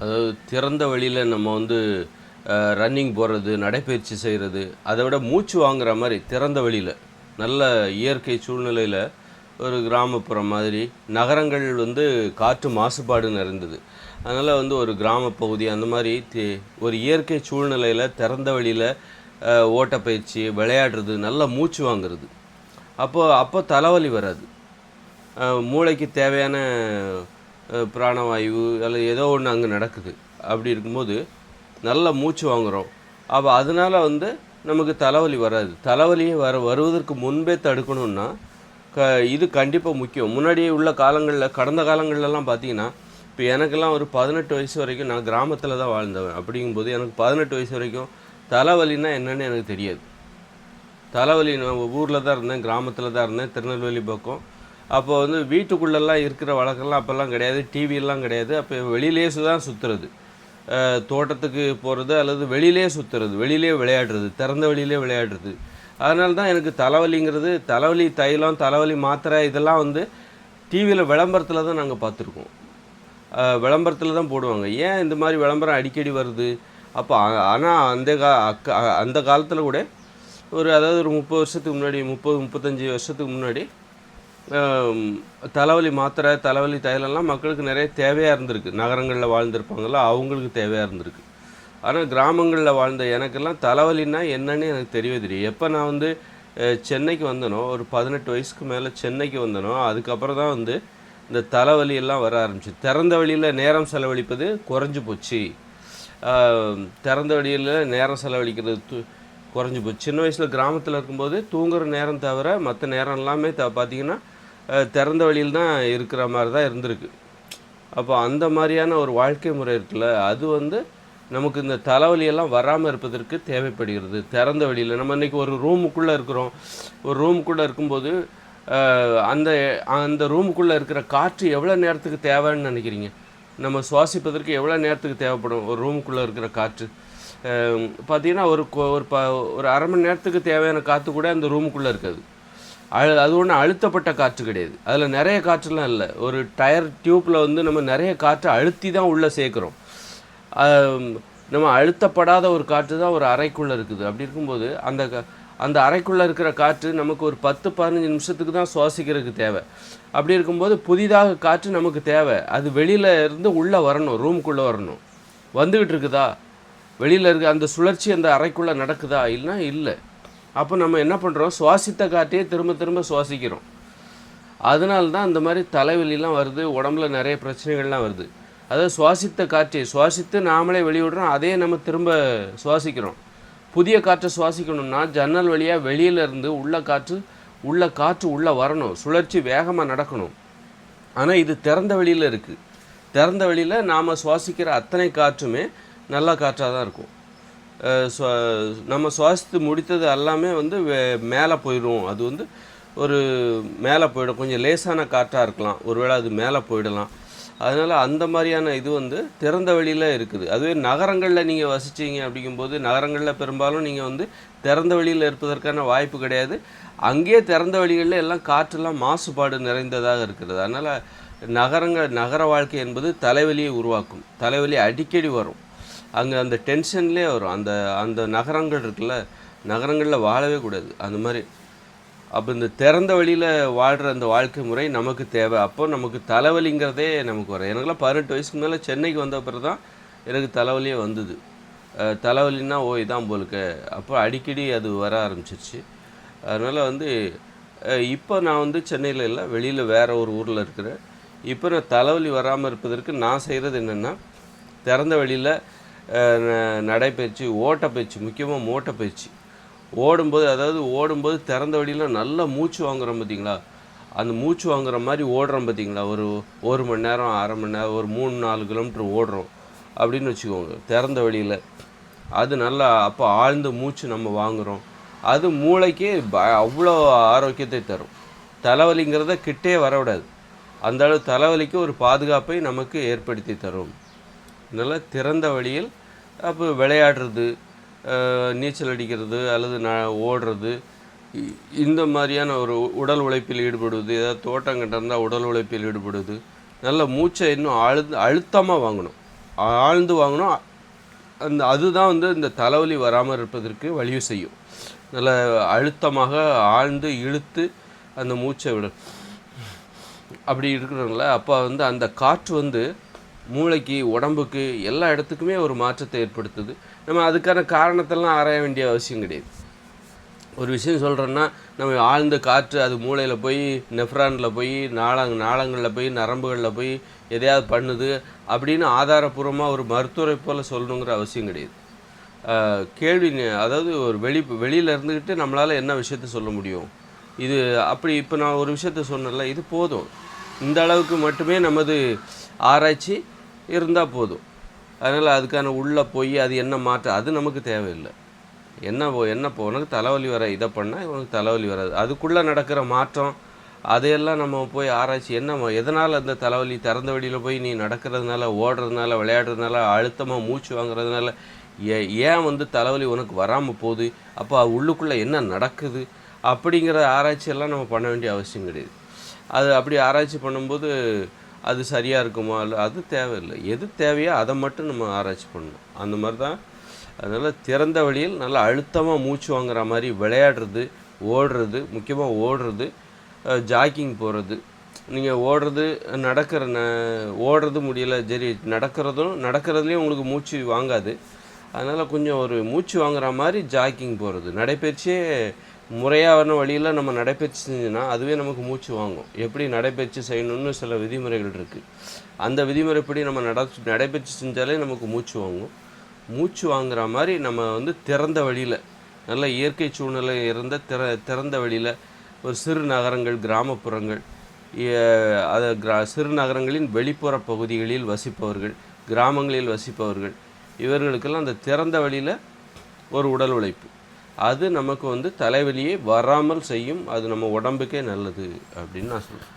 அதாவது திறந்த வெளியில் நம்ம வந்து ரன்னிங் போகிறது நடைப்பயிற்சி செய்கிறது அதை விட மூச்சு வாங்குற மாதிரி திறந்த வெளியில் நல்ல இயற்கை சூழ்நிலையில் ஒரு கிராமப்புறம் மாதிரி நகரங்கள் வந்து காற்று மாசுபாடு நிறைந்தது. அதனால் வந்து ஒரு கிராமப்பகுதி அந்த மாதிரி தி- ஒரு இயற்கை சூழ்நிலையில் திறந்த வெளியில் ஓட்டப்பயிற்சி விளையாடுறது நல்லா மூச்சு வாங்குறது. அப்போது அப்போ தலைவலி வராது. மூளைக்கு தேவையான பிராணவாயு அல்லது ஏதோ ஒன்று அங்கே நடக்குது. அப்படி இருக்கும்போது நல்ல மூச்சு வாங்குகிறோம் அப்போ அதனால வந்து நமக்கு தலைவலி வராது. தலைவலியே வர வருவதற்கு முன்பே தடுக்கணும்னா க இது கண்டிப்பாக முக்கியம். முன்னாடி உள்ள காலங்களில் கடந்த காலங்கள்லாம் பார்த்தீங்கன்னா இப்போ எனக்கெல்லாம் ஒரு பதினெட்டு வயசு வரைக்கும் நான் கிராமத்தில் தான் வாழ்ந்தவன். அப்படிங்கும்போது எனக்கு பதினெட்டு வயசு வரைக்கும் தலைவலின்னா என்னன்னு எனக்கு தெரியாது. தலைவலி நான் ஊரில் தான் இருந்தேன் கிராமத்தில் தான் இருந்தேன் திருநெல்வேலி பக்கம். அப்போ வந்து வீட்டுக்குள்ளெல்லாம் இருக்கிற வழக்கெல்லாம் அப்போல்லாம் கிடையாது டிவியெல்லாம் கிடையாது. அப்போ வெளியிலேயே தான் சுற்றுறது தோட்டத்துக்கு போகிறது அல்லது வெளியிலே சுற்றுறது வெளியிலே விளையாடுறது திறந்த வெளியிலே விளையாடுறது. அதனால தான் எனக்கு தலைவலிங்கிறது தலைவலி தைலம் தலைவலி மாத்திரை இதெல்லாம் வந்து டிவியில் விளம்பரத்தில் தான் நாங்கள் பார்த்துருக்கோம். விளம்பரத்தில் தான் போடுவாங்க. ஏன் இந்த மாதிரி விளம்பரம் அடிக்கடி வருது? அப்போ ஆனால் அந்த கா அக்க அந்த காலத்தில் கூட ஒரு அதாவது ஒரு முப்பது வருஷத்துக்கு முன்னாடி முப்பது முப்பத்தஞ்சு வருஷத்துக்கு முன்னாடி தலைவலி மாத்திரை தலைவலி தைலம்லாம் மக்களுக்கு நிறைய தேவையாக இருந்திருக்கு. நகரங்களில் வாழ்ந்திருப்பாங்கல்ல அவங்களுக்கு தேவையாக இருந்திருக்கு. ஆனால் கிராமங்களில் வாழ்ந்த எனக்கெல்லாம் தலைவலின்னா என்னன்னு எனக்கு தெரியவே தெரியும் எப்போ நான் வந்து சென்னைக்கு வந்தனோ ஒரு பதினெட்டு வயசுக்கு மேலே சென்னைக்கு வந்தனோ அதுக்கப்புறம் தான் வந்து இந்த தலைவலி எல்லாம் வர ஆரம்பிச்சு. திறந்த வழியில் நேரம் செலவழிப்பது குறைஞ்சு போச்சு. திறந்த வழியில் நேரம் செலவழிக்கிறது து- குறைஞ்சு போச்சு. சின்ன வயசில் கிராமத்தில் இருக்கும்போது தூங்குற நேரம் தவிர மற்ற நேரம் எல்லாமே த பார்த்திங்கன்னா திறந்த வழியில் தான் இருக்கிற மாதிரி தான் இருந்திருக்கு. அப்போ அந்த மாதிரியான ஒரு வாழ்க்கை முறை இருக்குல்ல அது வந்து நமக்கு இந்த தலைவலியெல்லாம் வராமல் இருப்பதற்கு தேவைப்படுகிறது. திறந்த வெளியில் நம்ம இன்றைக்கி ஒரு ரூமுக்குள்ளே இருக்கிறோம். ஒரு ரூமுக்குள்ளே இருக்கும்போது அந்த அந்த ரூமுக்குள்ளே இருக்கிற காற்று எவ்வளோ நேரத்துக்கு தேவைன்னு நினைக்கிறீங்க? நம்ம சுவாசிப்பதற்கு எவ்வளோ நேரத்துக்கு தேவைப்படும் ஒரு ரூமுக்குள்ளே இருக்கிற காற்று? பார்த்திங்கன்னா பார்த்தீங்கன்னா ஒரு ஒரு ப ஒரு அரை மணி நேரத்துக்கு தேவையான காற்று கூட அந்த ரூமுக்குள்ளே இருக்காது. அழு அது ஒன்றும் அழுத்தப்பட்ட காற்று கிடையாது. அதில் நிறைய காற்றுலாம் இல்லை. ஒரு டயர் டியூப்பில் வந்து நம்ம நிறைய காற்றை அழுத்தி தான் உள்ளே சேர்க்குறோம். நம்ம அழுத்தப்படாத ஒரு காற்று தான் ஒரு அறைக்குள்ளே இருக்குது. அப்படி இருக்கும்போது அந்த அந்த அறைக்குள்ளே இருக்கிற காற்று நமக்கு ஒரு பத்து பதினஞ்சு நிமிஷத்துக்கு தான் சுவாசிக்கிறதுக்கு தேவை. அப்படி இருக்கும்போது புதிதாக காற்று நமக்கு தேவை. அது வெளியில் இருந்து உள்ளே வரணும் ரூமுக்குள்ளே வரணும். வந்துக்கிட்டு இருக்குதா? வெளியில் இருக்க அந்த சுழற்சி அந்த அறைக்குள்ளே நடக்குதா? இல்லைன்னா இல்லை. அப்போ நம்ம என்ன பண்ணுறோம் சுவாசித்த காற்றையே திரும்ப திரும்ப சுவாசிக்கிறோம். அதனால தான் இந்த மாதிரி தலைவலிலாம் வருது உடம்புல நிறைய பிரச்சனைகள்லாம் வருது. அதாவது சுவாசித்த காற்றை சுவாசித்து நாமளே வெளியிடுறோம் அதே நம்ம திரும்ப சுவாசிக்கிறோம். புதிய காற்றை சுவாசிக்கணும்னா ஜன்னல் வழியாக வெளியில் இருந்து உள்ள காற்று உள்ள காற்று உள்ளே வரணும். சுழற்சி வேகமாக நடக்கணும். ஆனால் இது திறந்த வெளியில் இருக்குது திறந்த வெளியில் நாம் சுவாசிக்கிற அத்தனை காற்றுமே நல்ல காற்றாக தான் இருக்கும். நம்ம சுவாசித்து முடித்தது எல்லாமே வந்து வே- மேலே போயிடும். அது வந்து ஒரு மேலே போயிடும். கொஞ்சம் லேசான காற்றாக இருக்கலாம். ஒருவேளை அது மேலே போயிடலாம். அதனால் அந்த மாதிரியான இது வந்து திறந்த வெளியில் இருக்குது. அதுவே நகரங்களில் நீங்கள் வசிச்சிங்க அப்படிங்கும்போது நகரங்களில் பெரும்பாலும் நீங்கள் வந்து திறந்த வெளியில் இருப்பதற்கான வாய்ப்பு கிடையாது. அங்கேயே திறந்த வெளிகளில் எல்லாம் காற்றெல்லாம் மாசுபாடு நிறைந்ததாக இருக்கிறது அதனால் நகரங்கள் நகர வாழ்க்கை என்பது தலைவலியை உருவாக்கும். தலைவலி அடிக்கடி வரும். அங்கே அந்த டென்ஷன்லேயே வரும். அந்த அந்த நகரங்கள் இருக்குல்ல நகரங்களில் வாழவே கூடாது. அந்த மாதிரி. அப்போ இந்த திறந்த வழியில் வாழ்கிற அந்த வாழ்க்கை முறை நமக்கு தேவை. அப்போ நமக்கு தலைவலிங்கிறதே நமக்கு வரும். எனக்குலாம் பதினெட்டு வயசுக்கு மேலே சென்னைக்கு வந்த பிறகு தான் எனக்கு தலைவலியே வந்தது. தலைவலின்னா ஓ இதான் போலுக்க அப்போ அடிக்கடி அது வர ஆரம்பிச்சிருச்சு. அதனால் வந்து இப்போ நான் வந்து சென்னையில் இல்லை வெளியில் வேறு ஒரு ஊரில் இருக்கிறேன். இப்போ நான் தலைவலி வராமல் இருப்பதற்கு நான் செய்கிறது என்னென்னா திறந்த வெளியில் நடைப்பயிற்சி ஓட்டப்பயிற்சி முக்கியமாக ஓட்டப்பயிற்சி ஓடும்போது அதாவது ஓடும்போது திறந்த வழியில் நல்லா மூச்சு வாங்குறோம் பார்த்தீங்களா அந்த மூச்சு வாங்குற மாதிரி ஓடுறோம் பார்த்தீங்களா ஒரு ஒரு மணி நேரம் அரை மணி நேரம் ஒரு மூணு நாலு கிலோமீட்டர் ஓடுறோம். அப்படின்னு வச்சுக்கோங்க திறந்த வழியில். அது நல்லா அப்போ ஆழ்ந்த மூச்சு நம்ம வாங்குகிறோம் அது மூளைக்கு ப அவ்வளோ ஆரோக்கியத்தை தரும். தலைவலிங்கிறத கிட்டே வரவிடாது அந்த அளவு தலைவலிக்கு ஒரு பாதுகாப்பை நமக்கு ஏற்படுத்தி தரும். நல்ல திறந்த வழியில் அப்போ விளையாடுறது நீச்சல் அடிக்கிறது அல்லது ந ஓடுறது இந்த மாதிரியான ஒரு உடல் உழைப்பில் ஈடுபடுவது ஏதாவது தோட்டம் இருந்தால் உடல் உழைப்பில் ஈடுபடுவது நல்ல மூச்சை இன்னும் ஆழ்ந்து அழுத்தமாக வாங்கணும். ஆழ்ந்து வாங்கணும். அந்த அதுதான் வந்து இந்த தலைவலி வராமல் இருப்பதற்கு வழி செய்யும். நல்ல அழுத்தமாக ஆழ்ந்து இழுத்து அந்த மூச்சை விடும் அப்படி இருக்கிறவங்கள அப்போ வந்து அந்த காற்று வந்து மூளைக்கு உடம்புக்கு எல்லா இடத்துக்குமே ஒரு மாற்றத்தை ஏற்படுத்துது. நம்ம அதுக்கான காரணத்தெல்லாம் ஆராய வேண்டிய அவசியம் கிடையாது. ஒரு விஷயம் சொல்கிறோன்னா நம்ம ஆழ்ந்த காற்று அது மூளையில் போய் நெஃப்ரானில் போய் நாளங் நாளங்களில் போய் நரம்புகளில் போய் எதையாவது பண்ணுது அப்படின்னு ஆதாரபூர்வமாக ஒரு மருத்துவரை போல் சொல்லணுங்கிற அவசியம் கிடையாது. கேள்வி அதாவது ஒரு வெளி வெளியில் இருந்துக்கிட்டு நம்மளால் என்ன விஷயத்த சொல்ல முடியும்? இது அப்படி இப்போ நான் ஒரு விஷயத்த சொன்னேன்ல இது போதும். இந்த அளவுக்கு மட்டுமே நமது ஆராய்ச்சி இருந்தால் போதும். அதனால் அதுக்கான உள்ளே போய் அது என்ன மாற்றம் அது நமக்கு தேவையில்லை. என்ன போ என்ன இப்போ உனக்கு தலைவலி வர இதை பண்ணால் உனக்கு தலைவலி வராது. அதுக்குள்ளே நடக்கிற மாற்றம் அதையெல்லாம் நம்ம போய் ஆராய்ச்சி என்ன எதனால் அந்த தலைவலி திறந்த வெளியில் போய் நீ நடக்கிறதுனால ஓடுறதுனால விளையாடுறதுனால அழுத்தமாக மூச்சு வாங்குறதுனால ஏ ஏன் வந்து தலைவலி உனக்கு வராமல் போகுது? அப்போ உள்ளுக்குள்ளே என்ன நடக்குது? அப்படிங்கிற ஆராய்ச்சியெல்லாம் நம்ம பண்ண வேண்டிய அவசியம் கிடையாது. அது அப்படி ஆராய்ச்சி பண்ணும்போது அது சரியாக இருக்குமா இல்லை அது தேவையில்லை. எது தேவையோ அதை மட்டும் நம்ம ஆராய்ச்சி பண்ணணும். அந்த மாதிரி தான் அதனால் திறந்த வழியில் நல்லா அழுத்தமாக மூச்சு வாங்குற மாதிரி விளையாடுறது ஓடுறது முக்கியமாக ஓடுறது ஜாக்கிங் போகிறது நீங்கள் ஓடுறது நடக்கிற ந ஓடுறது முடியல சரி நடக்கிறதும் நடக்கிறதுலேயும் உங்களுக்கு மூச்சு வாங்காது. அதனால் கொஞ்சம் ஒரு மூச்சு வாங்குற மாதிரி ஜாக்கிங் போகிறது நடைப்பயிற்சியே முறையான வழியில் நம்ம நடைப்பயிற்சி செஞ்சோன்னா அதுவே நமக்கு மூச்சு வாங்கும். எப்படி நடைப்பயிற்சி செய்யணும்னு சில விதிமுறைகள் இருக்குது அந்த விதிமுறைப்படி நம்ம நட நடைப்பயிற்சி செஞ்சாலே நமக்கு மூச்சு வாங்கும். மூச்சு வாங்குற மாதிரி நம்ம வந்து திறந்த வழியில் நல்ல இயற்கை சூழ்நிலை இருந்த திற திறந்த வழியில் ஒரு சிறு நகரங்கள் கிராமப்புறங்கள் அது கிரா சிறு நகரங்களின் வெளிப்புற பகுதிகளில் வசிப்பவர்கள் கிராமங்களில் வசிப்பவர்கள் இவர்களுக்கெல்லாம் அந்த திறந்த வழியில் ஒரு உடல் உழைப்பு. அது நமக்கு வந்து தலைவலியே வராமல் செய்யும். அது நம்ம உடம்புக்கே நல்லது அப்படின்னு நான் சொல்கிறேன்